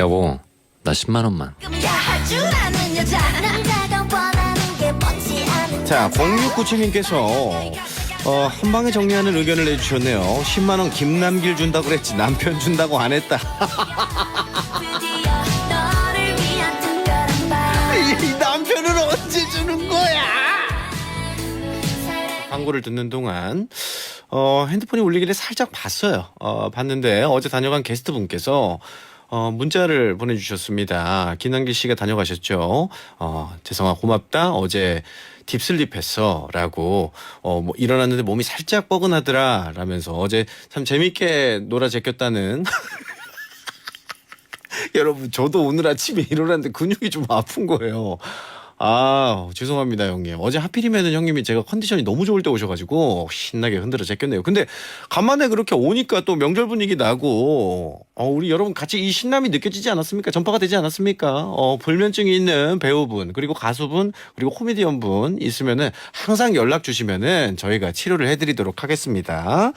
여보, 나 10만 원만. 자, 0697님께서 어, 한 방에 정리하는 의견을 내주셨네요. 10만 원 김남길 준다고 그랬지 남편 준다고 안 했다. 이 남편은 언제 주는 거야? 광고를 듣는 동안 어, 핸드폰이 울리길래 살짝 봤어요. 어, 봤는데 어제 다녀간 게스트 분께서 어, 문자를 보내주셨습니다. 김남길 씨가 다녀가셨죠. 어, 재성아 고맙다. 어제 딥슬립했어. 라고, 어, 뭐, 일어났는데 몸이 살짝 뻐근하더라. 라면서 어제 참 재밌게 놀아 제꼈다는. 여러분, 저도 오늘 아침에 일어났는데 근육이 좀 아픈 거예요. 아, 죄송합니다, 형님. 어제 하필이면은 형님이 제가 컨디션이 너무 좋을 때 오셔가지고 신나게 흔들어 제꼈네요. 근데 간만에 그렇게 오니까 또 명절 분위기 나고, 어, 우리 여러분 같이 이 신남이 느껴지지 않았습니까? 전파가 되지 않았습니까? 어, 불면증이 있는 배우분, 그리고 가수분, 그리고 코미디언 분 있으면은 항상 연락 주시면은 저희가 치료를 해드리도록 하겠습니다.